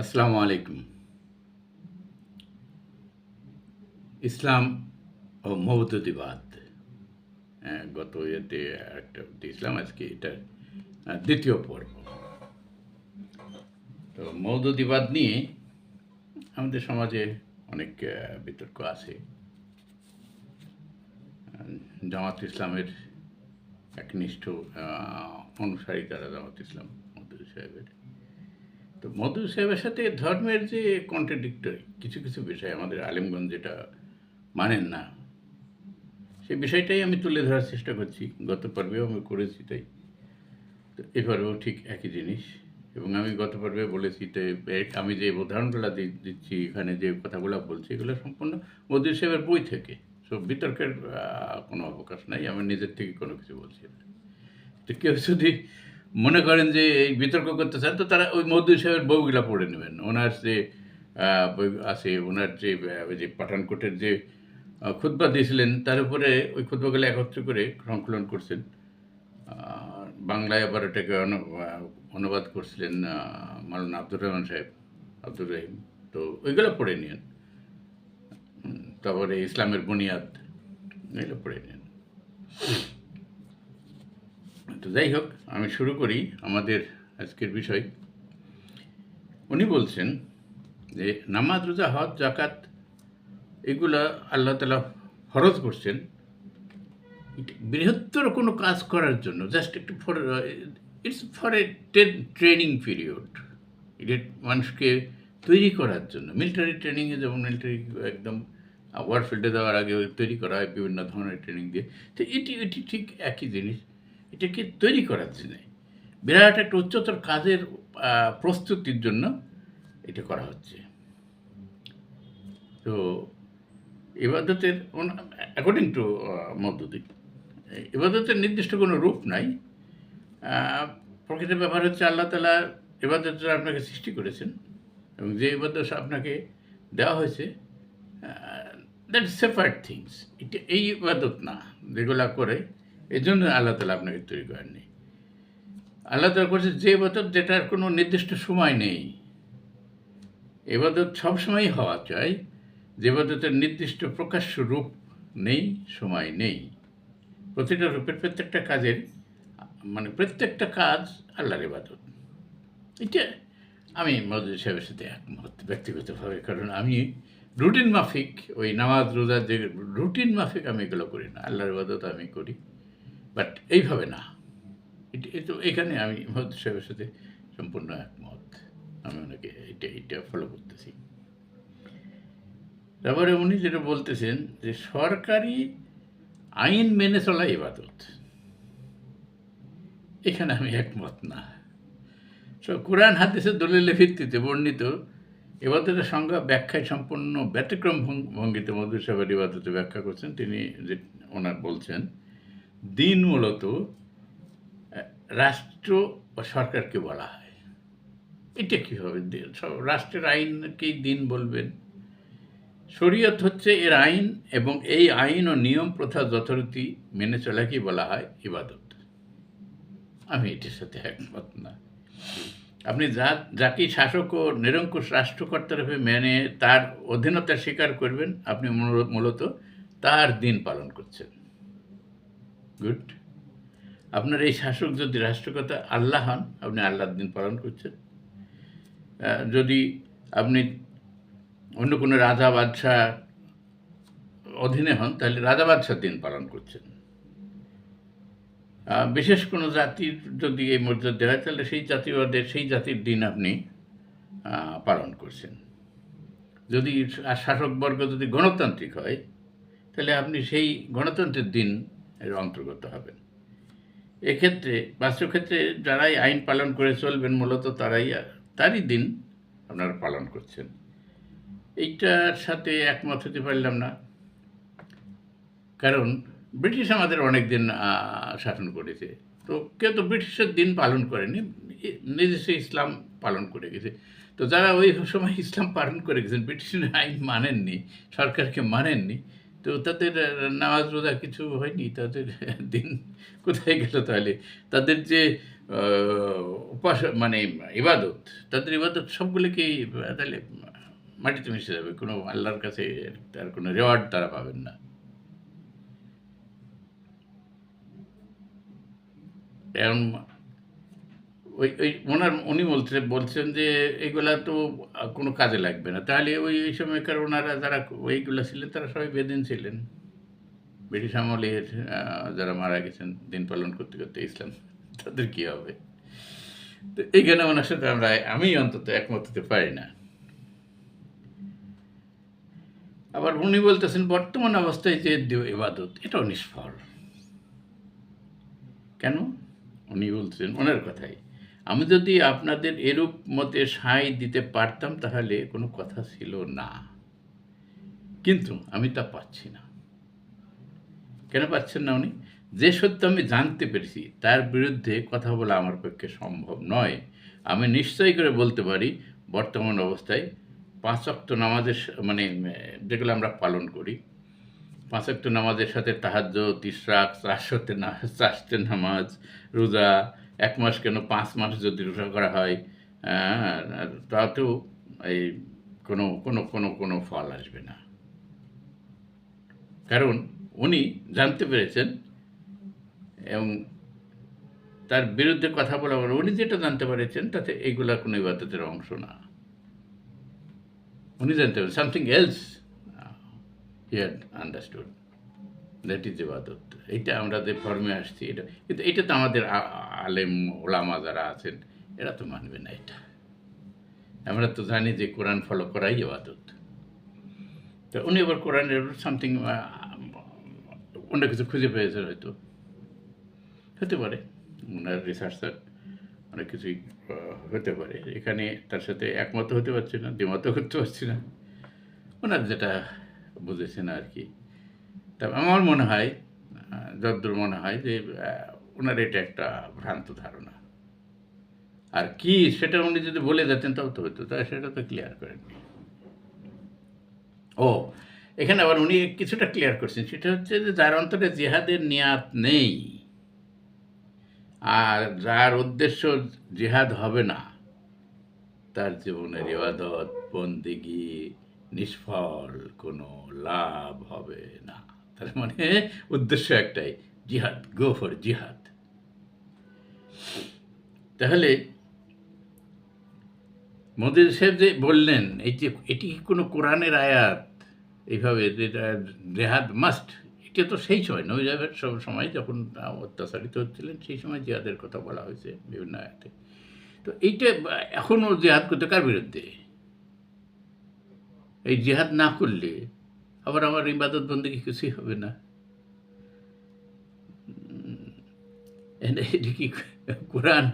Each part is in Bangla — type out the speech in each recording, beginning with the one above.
আসসালামু আলাইকুম। ইসলাম ও মৌদুদিবাদ হ্যাঁ, গত ইয়েতে একটা দিয়েছিলাম আজকে এটার দ্বিতীয় পর্ব। তো মৌদুদিবাদ নিয়ে আমাদের সমাজে অনেক বিতর্ক আছে। জামাত ইসলামের একনিষ্ঠ অনুসারী তারা জামাত ইসলাম মৌদুদি সাহেবের তো মধু সাহেবের সাথে ধর্মের যে কন্ট্রাডিক্টরি কিছু কিছু বিষয় আমাদের আলিমগঞ্জ যেটা মানেন না সেই বিষয়টাই আমি তুলে ধরার চেষ্টা করছি। গত পর্বেও আমি করেছি তাই। তো এ পর্বেও ঠিক একই জিনিস। এবং আমি গত পর্বে বলেছি এ- আমি যে উদাহরণগুলো দিচ্ছি, এখানে যে কথাগুলো বলছি, এগুলো সম্পূর্ণ মধু সাহেবের বই থেকে। সব বিতর্কের কোনো অবকাশ নাই। আমি নিজের থেকে কোনো কিছু বলছি তো কেউ যদি মনে করেন যে এই বিতর্ক করতে চান তো তারা ওই মৌদুদ সাহেবের বইগুলো পড়ে নেবেন। ওনার যে আছে ওনার যে ওই যে পাঠানকোটের যে খুতবা দিয়েছিলেন তার উপরে ওই খুতবাগুলো একত্র করে সংকলন করছেন। বাংলায় আবার এটাকে অনুবাদ করছিলেন আহ, মাওলানা আব্দুর রহমান সাহেব আব্দুর রহিম। তো ওইগুলো পড়ে নিন তারপরে ইসলামের বুনিয়াদ এগুলো পড়ে নিন তো যাই হোক, আমি শুরু করি আমাদের আজকের বিষয়। উনি বলছেন যে, নামাজ, রোজা, হজ জাকাত এগুলো আল্লাহ তালা ফরজ করছেন। বৃহত্তর কোনো কাজ করার জন্য জাস্ট একটু for it's for a training period এটা মানুষকে তৈরি করার জন্য। মিলিটারি ট্রেনিংয়ে যেমন মিলিটারি একদম ওয়ারফিল্ডে দেওয়ার আগে তৈরি করা হয়, বিভিন্ন ধরনের ট্রেনিং দিয়ে। তো এটি এটি ঠিক একই জিনিস। এটাকে তৈরি করার জন্য। বিরাট একটা উচ্চতর কাজের প্রস্তুতির জন্য এটা করা হচ্ছে। তো ইবাদতের অ্যাকর্ডিং টু মদ্যদিক ইবাদতের নির্দিষ্ট কোনো রূপ নাই। আহ, প্রকৃত ব্যাপার হচ্ছে আল্লাহ তালা ইবাদত আপনাকে সৃষ্টি করেছেন এবং যে ইবাদত আপনাকে দেওয়া হয়েছে দ্যাট সেপারেট থিংস এটা এই ইবাদত না যেগুলা করে এই জন্য আল্লাহ তালা আপনাকে তৈরি করেননি। আল্লাহ তালা করছে যে ইবাদত যেটার কোনো নির্দিষ্ট সময় নেই, এবাদত সবসময়ই হওয়া চাই। যে এবাদতের নির্দিষ্ট প্রকাশ্য রূপ নেই, সময় নেই। প্রতিটা রূপের প্রত্যেকটা কাজের মানে প্রত্যেকটা কাজ আল্লাহর ইবাদত এটা আমি মজুদ সাহেবের সাথে একমত ব্যক্তিগতভাবে, কারণ আমি রুটিন মাফিক, ওই নামাজ রোজার যে রুটিন মাফিক আমি এগুলো করি না, আল্লাহর ইবাদত আমি করি। বাট এইভাবে না। তো এখানে আমি মজুদ সাহেবের সাথে সম্পূর্ণ একমত। আমি ওনাকে এটা এটা ফলো করতেছি। তারপরে উনি যেটা বলতেছেন যে, সরকারি আইন মেনে চলা ইবাদত এখানে আমি একমত না। সো কোরআন হাদিসের দলিলের ভিত্তিতে বর্ণিত এবাদতের সংজ্ঞা ব্যাখ্যায় সম্পূর্ণ ব্যতিক্রম ভঙ্গ- ভঙ্গিতে মধুর সাহেবের ইবাদতে ব্যাখ্যা করছেন। তিনি যে, ওনার বলছেন দিন মূলত রাষ্ট্র বা সরকারকে বলা হয়। এটা কীভাবে সব- রাষ্ট্রের আইনকেই দিন বলবেন? শরীয়ত হচ্ছে এর আইন এবং এই আইন ও নিয়ম প্রথা যথারীতি মেনে চলাকেই বলা হয় ইবাদত। আমি এটির সাথে একমত না। আপনি যা যাকেই শাসক ও নিরঙ্কুশ রাষ্ট্রকর্তার রূপে মেনে তার অধীনতা স্বীকার করবেন, আপনি মূলত তার দিন পালন করছেন। গুড। আপনার এই শাসক যদি রাষ্ট্রকতা আল্লাহ হন, আপনি আল্লাহর দিন পালন করছেন। যদি আপনি অন্য কোনো রাজা বাদশাহ অধীনে হন, তাহলে রাজা বাদশার দিন পালন করছেন। বিশেষ কোনো জাতির যদি এই মর্যাদা দেওয়া হয়, তাহলে সেই জাতিবাদের, সেই জাতির দিন আপনি পালন করছেন। যদি শাসকবর্গ যদি গণতান্ত্রিক হয়, তাহলে আপনি সেই গণতন্ত্রের দিন এর অন্তর্গত হবেন এক্ষেত্রে বাস্তব ক্ষেত্রে যারাই আইন পালন করে চলবেন, মূলত তারাই, তারই দিন আপনারা পালন করছেন। এইটার সাথে একমত হতে পারলাম না। কারণ ব্রিটিশ আমাদের অনেক দিন শাসন করেছে। তো কেউ তো ব্রিটিশের দিন পালন করেনি নিজস্ব ইসলাম পালন করে গেছে। তো যারা ওই সময় ইসলাম পালন করে গেছেন, ব্রিটিশের আইন মানেননি, সরকারকে মানেননি তো তাদের নামাজ রোজা কিছু হয়নি, তাদের দিন কোথায় গেল তাহলে? তাদের যে উপাস মানে ইবাদত, তাদের ইবাদত সবগুলোকেই তাহলে মাটিতে মিশে যাবে, কোনো আল্লাহর কাছে তার কোনো রেওয়ার্ড তারা পাবেন না। এখন ওই ওই ওনার, উনি বলছেন বলছেন যে এগুলা তো কোনো কাজে লাগবে না। তাহলে ওই ওই সময়কার ওনারা যারা ওইগুলা ছিলেন, তারা সবাই বেদিন ছিলেন। ব্রিটিশ আমলের যারা মারা গেছেন, দিন পালন করতে করতে ইসলাম, তাদের কী হবে? তো এইখানে ওনার সাথে আমরা, আমি অন্তত একমত হতে পারি না। আবার উনি বলতেছেন, বর্তমান অবস্থায় যে ইবাদত, এটাও নিষ্ফল। কেন? উনি বলছেন ওনার কথাই। আমি যদি আপনাদের এরূপ মতে সায় দিতে পারতাম, তাহলে কোনো কথা ছিল না। কিন্তু আমি তা পাচ্ছি না। কেন পাচ্ছেন না উনি? যে সত্য আমি জানতে পেরেছি, তার বিরুদ্ধে কথা বলা আমার পক্ষে সম্ভব নয়। আমি নিশ্চয়ই করে বলতে পারি, বর্তমান অবস্থায় পাঁচ অক্ট নামাজের মানে যেগুলো আমরা পালন করি, পাঁচ অক্ট নামাজের সাথে তাহাজ্য তিসরাক চারশোতে না চারটে নামাজ, রোজা এক মাস কেন পাঁচ মাস যদি রোজা করা হয় আহ, তাতেও এই কোনো কোনো কোনো কোনো ফল আসবে না। কারণ উনি জানতে পেরেছেন এবং তার বিরুদ্ধে কথা বলা মানে উনি যেটা জানতে পেরেছেন তাতে এইগুলা কোনো ইবাদতের অংশ না। উনি জানতে পারেন something else he had understood that is ইবাদত এইটা আমরা যে ফর্মে আসছি এটা কিন্তু এটা তো আমাদের আলেম ওলামা যারা আছেন এরা তো মানবে না এটা আমরা তো জানি যে কোরআন ফলো করাই ইবাদত তো উনি এবার কোরআনের সামথিং অন্য কিছু খুঁজে পেয়েছেন হয়তো। হতে পারে। ওনার রিসার্চার অনেক কিছুই হতে পারে। এখানে তার সাথে একমত হতে পারছি না দ্বিমত করতে পারছি না। ওনার যেটা বুঝেছেন আর কি। তবে আমার মনে হয় আহ, যতদূর মনে হয় যে ওনার এটা একটা ভ্রান্ত ধারণা। আর কি সেটা উনি যদি বলে যেতেন তবে তো হতো তা সেটা তো ক্লিয়ার করেননি। ও এখানে আবার উনি কিছুটা ক্লিয়ার করছেন সেটা হচ্ছে যে যার অন্তরে জিহাদের নিয়াত নেই আর যার উদ্দেশ্য জিহাদ হবে না তার জীবনের ইবাদত বন্দিগি নিষ্ফল কোনো লাভ হবে না। তার মানে উদ্দেশ্য একটাই, জিহাদ গো ফর জিহাদ। তাহলে মোদির সাহেব যে বললেন, এই যে এটি কি কোনো কোরআনের আয়াত? এইভাবে যেটা জেহাদ মাস্ট এটা তো সেই সময় নৈজাবের সব সময় যখন অত্যাচারিত হচ্ছিলেন, সেই সময় জিহাদের কথা বলা হয়েছে বিভিন্ন আয়াতে। তো এইটা এখনও জেহাদ করতে কার বিরুদ্ধে? এই জিহাদ না করলে আবার আমার ইবাদত বন্দী কিছুই হবে না। এটা কি কোরআন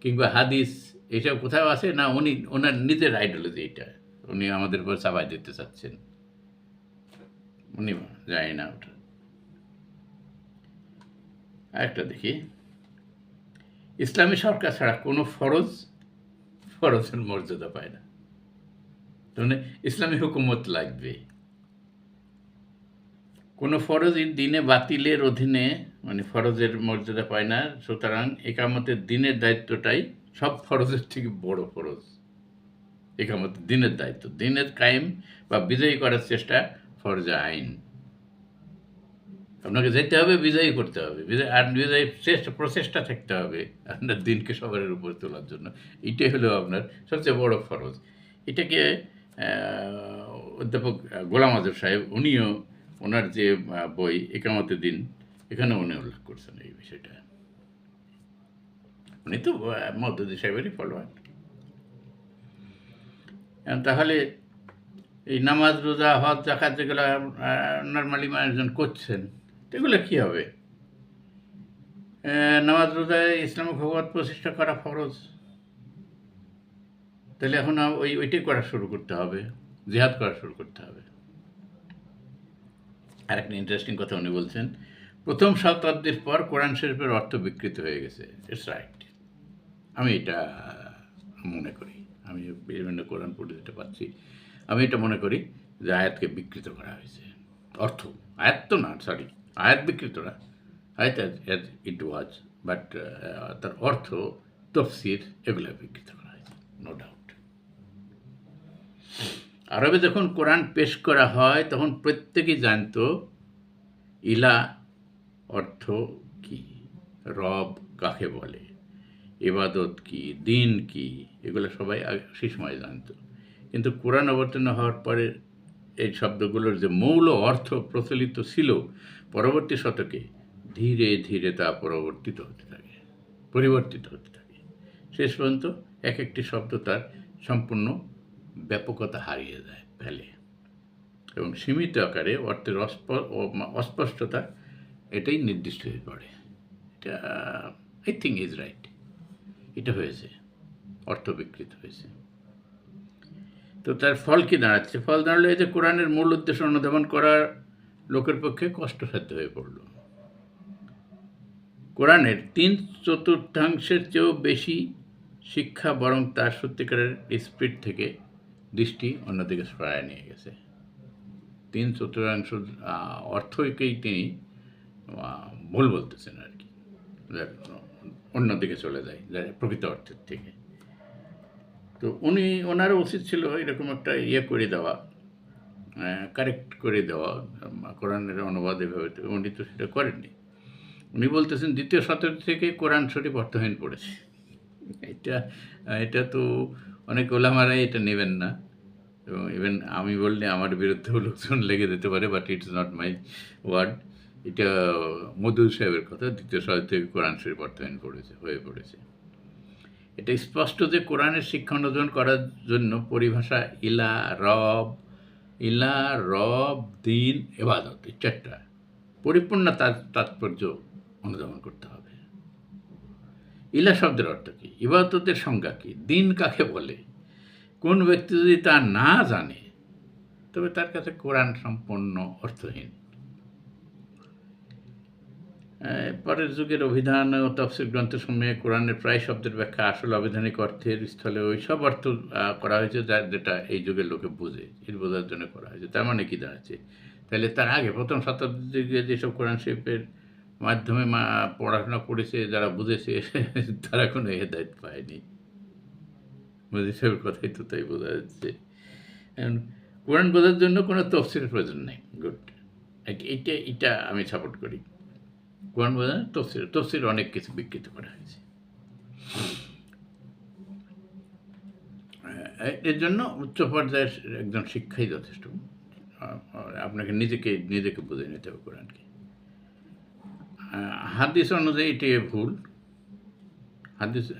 কিংবা হাদিস এইসব কোথাও আছে? না, উনি, ওনার নিজের আইডিওলজি এটা। উনি আমাদের উপর চাপাই দিতে চাচ্ছেন। উনি জানি না ওটা। আরেকটা দেখি। ইসলামী সরকার ছাড়া কোনো ফরজ, ফরজের মর্যাদা পায় না। মানে ইসলামী হুকুমত লাগবে। কোনো ফরজ দিনে বাতিলের অধীনে মানে ফরজের মর্যাদা পায় না, সুতরাং একামতের দিনের দায়িত্বটাই সব ফরজের থেকে বড় ফরজ। একামতের দিনের দায়িত্ব, দিনের কায়েম বা বিজয়ী করার চেষ্টা ফরজা আইন। আপনাকে যেতে হবে, বিজয়ী করতে হবে। বিজয়, আর বিজয়ী চেষ্টা প্রচেষ্টা থাকতে হবে আপনার দিনকে সবার উপর তোলার জন্য। এটাই হলো আপনার সবচেয়ে বড় ফরজ। এটাকে অধ্যাপক গোলাম আজব সাহেব, উনিও ওনার যে বই, একামতের দিন এখানে উনি উল্লেখ করছেন এই বিষয়টা। উনি তো মদ্দুদি সাহেবেরই ফলোয়ার তাহলে এই নামাজ, রোজা, হজ জাকাত যেগুলো নর্মালি মানুষজন করছেন, এগুলো কী হবে? নামাজ, রোজায় ইসলামিক ভগবত প্রতিষ্ঠা করা ফরজ? তাহলে এখন ওই, ওইটাই করা শুরু করতে হবে, জিহাদ করা শুরু করতে হবে। আর একটা ইন্টারেস্টিং কথা উনি বলছেন, প্রথম শতাব্দীর পর কোরআন শরীফের অর্থ বিকৃত হয়ে গেছে। ইটস রাইট আমি এটা মনে করি। আমি বিভিন্ন কোরআন পড়ে যেতে পাচ্ছি। আমি এটা মনে করি যে আয়াতকে বিকৃত করা হয়েছে। অর্থ, আয়াত তো না সরি আয়াত বিকৃত না। আয়াত অ্যাজ ইট ওয়াজ বাট তার অর্থ তফসির, এগুলো বিকৃত করা হয়েছে নো ডাউট আরবে যখন কোরআন পেশ করা হয়, তখন প্রত্যেকেই জানতো, ইলা অর্থ কি? রব কাকে বলে? এবাদত কি? দিন কি? এগুলো সবাই সেই সময় জানতো। কিন্তু কোরআন অবতীর্ণ হওয়ার পরে এই শব্দগুলোর যে মৌল অর্থ প্রচলিত ছিল, পরবর্তী শতকে ধীরে ধীরে তা পরিবর্তিত হতে থাকে, পরিবর্তিত হতে থাকে। শেষ পর্যন্ত এক একটি শব্দ তার সম্পূর্ণ ব্যাপকতা হারিয়ে যায় ফেলে। এবং সীমিত আকারে অর্থের অস্প- অস্পষ্টতা এটাই নির্দিষ্ট হয়ে পড়ে। এটা আই থিঙ্ক ইজ রাইট এটা হয়েছে, অর্থ বিকৃত হয়েছে। তো তার ফল কি দাঁড়াচ্ছে? ফল দাঁড়াল এই যে কোরআনের মূল উদ্দেশ্য অনুধাবন করার লোকের পক্ষে কষ্টসাধ্য হয়ে পড়ল। কোরআনের তিন চতুর্থাংশের চেয়েও বেশি শিক্ষা বরং তার সত্যিকারের স্পিড থেকে দৃষ্টি অন্যদিকে সরায় নিয়ে গেছে। তিন চতুর্থাংশ অর্থকেই তিনি ভুল বলতেছেন আর কি। অন্যদিকে চলে যায় প্রকৃত অর্থের থেকে। তো উনি ওনারও উচিত ছিল এরকম একটা ইয়ে করে দেওয়া কারেক্ট করে দেওয়া কোরআনের অনুবাদ এভাবে উনি তো সেটা করেননি। উনি বলতেছেন, দ্বিতীয় শতাব্দী থেকে কোরআন শরীফ অর্থহীন পড়েছে। এটা এটা তো অনেক ওলামারাই এটা নেবেন না। এবং ইভেন আমি বললে আমার বিরুদ্ধেও লোকজন লেগে যেতে পারে but it's not my word এটা মধুর সাহেবের কথা, দ্বিতীয় শতাব্দী থেকে কোরআন শরীফ অর্থহীন পড়েছে হয়ে পড়েছে। এটা স্পষ্ট যে কোরআনের শিক্ষা অর্জন করার জন্য পরিভাষা ইলা রব ইলা রব দিন এবাদত, এই চারটা পরিপূর্ণ তার তাৎপর্য অনুধাবন করতে হবে। ইলা শব্দের অর্থ কী? ইবাদতের সংজ্ঞা কী? দিন কাকে বলে? কোন ব্যক্তি যদি তা না জানে, তবে তার কাছে কোরআন সম্পূর্ণ অর্থহীন। পরের যুগের অভিধান ও তফসিল গ্রন্থসমূহে কোরআনের প্রায় শব্দের ব্যাখ্যা আসল আবিধানিক অর্থের স্থলে ওই সব অর্থ করা হয়েছে যা, যেটা এই যুগের লোকে বোঝে, এর বোঝার জন্য করা হয়েছে। তার মানে কি দাঁড়াচ্ছে? তাহলে তার আগে প্রথম শতাব্দী দিকে যেসব কোরআন শিল্পের মাধ্যমে মা, পড়াশোনা করেছে, যারা বুঝেছে, তারা কোনো হেদায়ত পায়নি। সাহেবের কথাই তো তাই বোঝা যাচ্ছে। কোরআন বোঝার জন্য কোনো তফসিলের প্রয়োজন নেই। গুড এইটা এটা আমি সাপোর্ট করি। কোরআন বোঝা তফসিল তফসিল অনেক কিছু বিকৃত করা হয়েছে। এর জন্য উচ্চ পর্যায়ের একজন শিক্ষাই যথেষ্ট। আপনাকে নিজেকে নিজেকে বুঝে নিতে হবে কোরআনকে। হাদিস অনুযায়ী এটি ভুল। হাদিস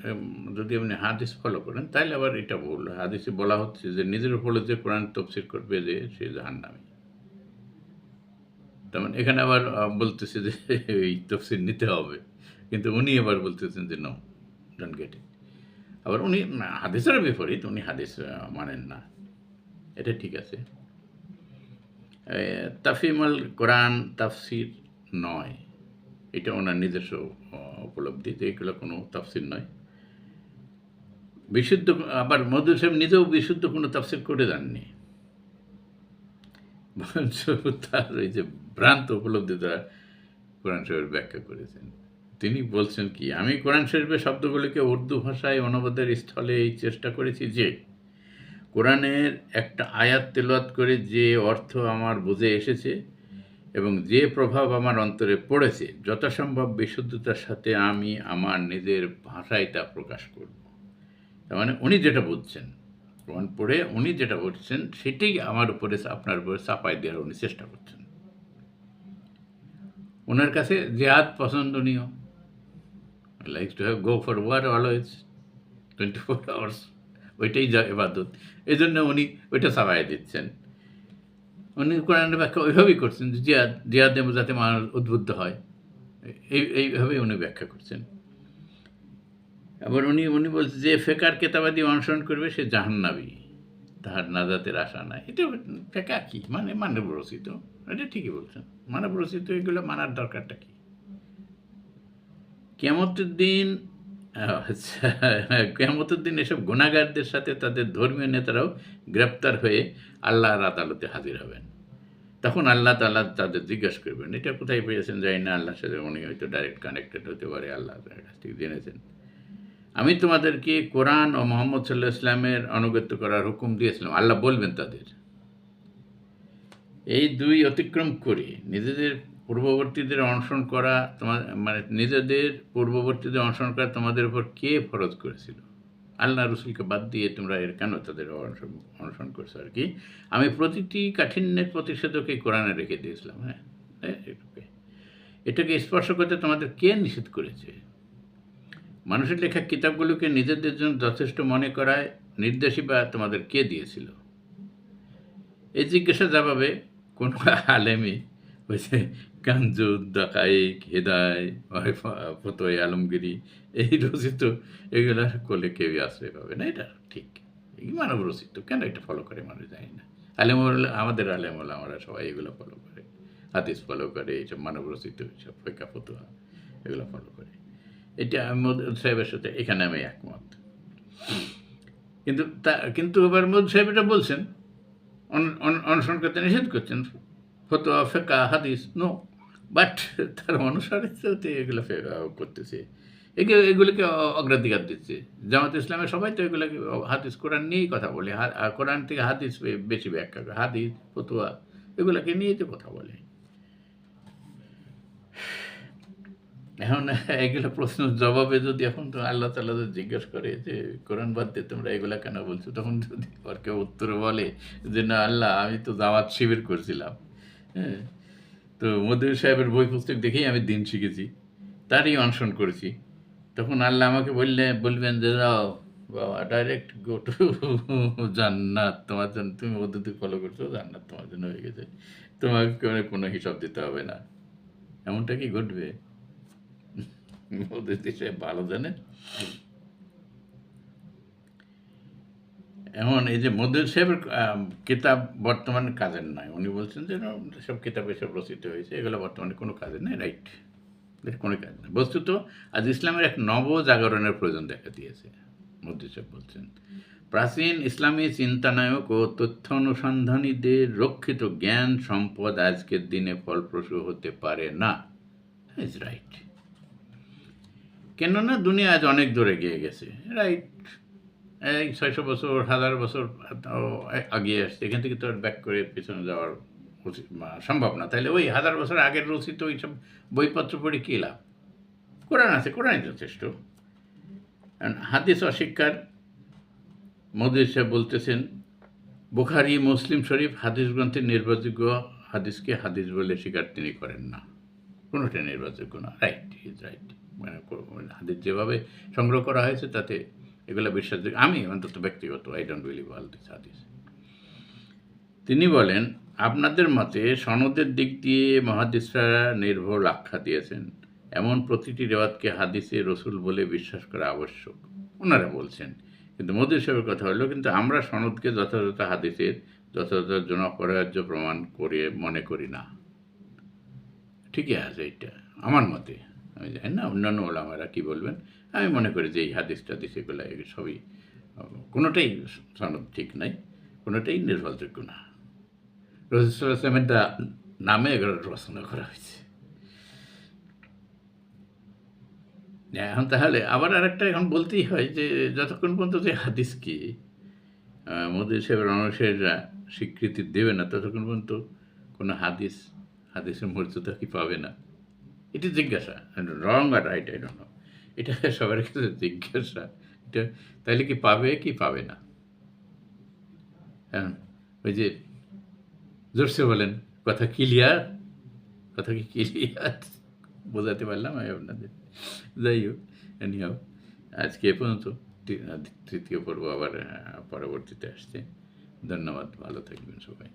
যদি আপনি হাদিস ফলো করেন তাহলে আবার এটা ভুল। হাদিসে বলা হচ্ছে যে, নিজের উপরে যে কোরআন তফসির করবে যে, সে জাহান্নামী। তার মানে এখানে আবার বলতেছে যে, এই তফসির নিতে হবে। কিন্তু উনি আবার বলতেছেন যে নো ডোন্ট গেট ইট আবার উনি হাদিসের বিপরীত, উনি হাদিস মানেন না। এটা ঠিক আছে। তাফিমুল কোরআন তাফসির নয়। এটা ওনার নিজস্ব উপলব্ধি যে এগুলো কোনো তাফসির নয়। বিশুদ্ধ আবার মধুর সাহেব নিজেও বিশুদ্ধ কোনো তাফসির করে বরঞ্চ তার ওই যে ভ্রান্ত উপলব্ধি দ্বারা কোরআন শরীফের ব্যাখ্যা করেছেন। তিনি বলছেন কি, আমি কোরআন শরীফের শব্দগুলিকে উর্দু ভাষায় অনুবাদের স্থলে এই চেষ্টা করেছি যে, কোরআনের একটা আয়াত তেলাওয়াত করে যে অর্থ আমার বুঝে এসেছে এবং যে প্রভাব আমার অন্তরে পড়েছে, যথাসম্ভব বিশুদ্ধতার সাথে আমি আমার নিজের ভাষায় তা প্রকাশ করব। তার মানে উনি যেটা বুঝছেন প্রমাণ পড়ে উনি যেটা বলছেন, সেটাই আমার উপরে আপনার উপরে চাপাই দেওয়ার উনি চেষ্টা করছেন। ওনার কাছে জেহাদ পছন্দনীয়। Like to have go for war always twenty four hours ওইটাই যা এবাদত। এই জন্য উনি ওইটা চাপাই দিচ্ছেন। উনি কোরআনের ব্যাখ্যা ওইভাবেই করছেন যে জিয়াদ, জিয়াদে যাতে মানুষ উদ্বুদ্ধ হয়। এই, এইভাবেই উনি ব্যাখ্যা করছেন। আবার উনি উনি বলছেন যে ফেকার কেতাবাদি অনুসরণ করবে সে জাহান্নাবি তাহার নাজাতের আশা নাই। এটা ফেকা কি? মানে মানব রচিত এটা ঠিকই বলছেন। মানব রচিত এগুলো মানার দরকারটা কি? কেমতের দিন কেমতের দিন এসব গুণাগারদের সাথে তাদের ধর্মীয় নেতারাও গ্রেপ্তার হয়ে আল্লাহর আদালতে হাজির হবেন। তখন আল্লাহ তাল্লাহ তাদের জিজ্ঞাসা করবেন, এটা কোথায় পেয়েছেন? যাই না, আল্লাহর সাথে উনি হয়তো ডাইরেক্ট কানেক্টেড হতে পারে, আল্লাহ কাছ জেনেছেন। আমি তোমাদেরকে কোরআন ও মোহাম্মদ সাল্লাহ ইসলামের আনুগত্য করার হুকুম দিয়েছিলাম। আল্লাহ বলবেন তাদের, এই দুই অতিক্রম করে নিজেদের পূর্ববর্তীদের অনশন করা তোমার মানে নিজেদের পূর্ববর্তীদের অনশন করা তোমাদের উপর কে ফরজ করেছিল? আল্লাহ রসুলকে বাদ দিয়ে তোমরা এর কেন তাদের অনুসরণ করছ আর কি? আমি প্রতিটি কাঠিন্যের প্রতিষেধকে কোরআনে রেখে দিয়েছিলাম হ্যাঁ? হ্যাঁ, এটুকুই। এটাকে স্পর্শ করতে তোমাদের কে নিষেধ করেছে? মানুষের লেখা কিতাবগুলোকে নিজেদের জন্য যথেষ্ট মনে করায় নির্দেশই বা তোমাদের কে দিয়েছিল? এই জিজ্ঞাসা জবাবে কোন আলেমি হয়েছে কাঞ্জুদ দাকাইক হেদায় ফতোয় আলমগিরি, এই রচিত এগুলার কোলে কেউই আশ্রয় পাবে না, এটা ঠিক। এই মানব রচিত, কেন এটা ফলো করে মানুষ জানি না। আলেম আমাদের আলেম আমরা সবাই এগুলো ফলো করে। হাদিস ফলো করে, এইসব মানব রচিত, এইসব ফৈকা, ফতোয়া, এগুলো ফলো করে। এটা আমি সাহেবের সাথে, এখানে আমি একমত। কিন্তু তা, কিন্তু এবার মোদ, সাহেব এটা বলছেন, অন- অন- অনুসরণ করতে নিষেধ করছেন। ফতোয়া, ফেকা, হাদিস, নো। বাট তার অনুসারে তো এগুলো করতেছে। এগুলো এগুলোকে অগ্রাধিকার দিচ্ছে। জামাত ইসলামের সবাই তো এগুলোকে হাদিস কোরআন নিয়েই কথা বলে। কোরআন থেকে হাদিস বেশি ব্যাখ্যা করে। হাদিস, ফতোয়া, এগুলোকে নিয়েই তো কথা বলে। এখন এগুলো প্রশ্ন জবাবে যদি এখন তো আল্লাহ তাল্লাহ জিজ্ঞেস করে যে, কোরআন বাদ দিয়ে তোমরা এগুলা কেন বলছো? তখন যদি আর কেউ উত্তর বলে যে, না আল্লাহ, আমি তো দাওয়াত শিবির করছিলাম। হ্যাঁ। তো মদির সাহেবের বই পুস্তক দেখেই আমি দিন শিখেছি, তারই অনশন করেছি। তখন আল্লাহ আমাকে বললে, বলবেন যে যাও বাবা ডাইরেক্ট গো টু জান্নাত। তোমার জন্য, তুমি পদ্ধতি ফলো করছ, জান্নাত তোমার জন্য হয়ে গেছে। তোমাকে কোনো- হিসাব দিতে হবে না। এমনটা কি ঘটবে? ওদের দেশে ভালো জানে এখন এই যে মধ্যে সাহেবের কিতাব বর্তমানে কাজের নয়। উনি বলছেন যে সব কিতাব এসব রচিত হয়েছে, এগুলো বর্তমানে কোনো কাজের নেই, রাইট। কোনো কাজ নেই। বস্তুত, আজ ইসলামের এক নব জাগরণের প্রয়োজন দেখা দিয়েছে মধ্যে সাহেব বলছেন। প্রাচীন ইসলামী চিন্তানায়ক ও তথ্য অনুসন্ধানীদের রক্ষিত জ্ঞান সম্পদ আজকের দিনে ফলপ্রসূ হতে পারে না। ইজ রাইট কেননা, দুনিয়া আজ অনেক দূরে গিয়ে গেছে, রাইট। এই ছয়শো বছর, হাজার বছর আগিয়ে আসছে। এখান থেকে তো ব্যাক করে পেছনে যাওয়ার সম্ভব না। তাহলে ওই হাজার বছর আগের রচিত ওইসব বইপত্র পড়ে কী লাভ? কোরআন আছে, কোরআনই যথেষ্ট হাদিস অস্বীকার, মোদী সাহেব বলতেছেন, বুখারি, মুসলিম শরীফ হাদিস গ্রন্থের নির্ভরযোগ্য হাদিসকে হাদিস বলে স্বীকার তিনি করেন না। কোনোটা নির্ভরযোগ্য না। রাইট ইজ রাইট মানে হাদিস যেভাবে সংগ্রহ করা হয়েছে, তাতে এগুলো বিশ্বাসযোগ্য আমি অন্তত ব্যক্তিগত I don't believe all this হাদিস তিনি বলেন, আপনাদের মতে সনদের দিক দিয়ে মহাদিসরা নির্ভর আখ্যা দিয়েছেন। এমন প্রতিটি রেওয়াতকে হাদিসে রসুল বলে বিশ্বাস করা আবশ্যক। ওনারা বলছেন, কিন্তু মোদী সাহেবের কথা হলো, কিন্তু আমরা সনদকে যথাযথ হাদিসের যথাযথ জনপরাজ্য প্রমাণ করে মনে করি না। ঠিকই আছে এইটা, আমার মতে। আমি জানি না, অন্যান্য ওলামারা কী বলবেন? আমি মনে করি যে এই হাদিস টাদিস এগুলো সবই, কোনোটাই সনদ ঠিক নাই, কোনোটাই নির্ভরযোগ্য না। রসুলামের নামে এগুলো রচনা করা হয়েছে। এখন তাহলে আবার আরেকটা এখন বলতেই হয় যে যতক্ষণ পর্যন্ত যে হাদিস কি মোদী সাহেবের অনুসারীরা স্বীকৃতি দেবে না, ততক্ষণ পর্যন্ত কোনো হাদিস, হাদিসের মর্যাদা কি পাবে না? এটি জিজ্ঞাসা, রং আর রাইট আই ডোন্ট এটা সবার কাছে জিজ্ঞাসা। এটা তাইলে কি পাবে কি পাবে না? হ্যাঁ ওই যে জোরসে বলেন, কথা ক্লিয়ার কথা কি ক্লিয়ার বোঝাতে পারলাম আমি আপনাদের। যাই হোক এনিহাও আজকে এ পর্যন্ত। তৃতীয় পর্ব আবার পরবর্তীতে আসছে। ধন্যবাদ, ভালো থাকবেন সবাই।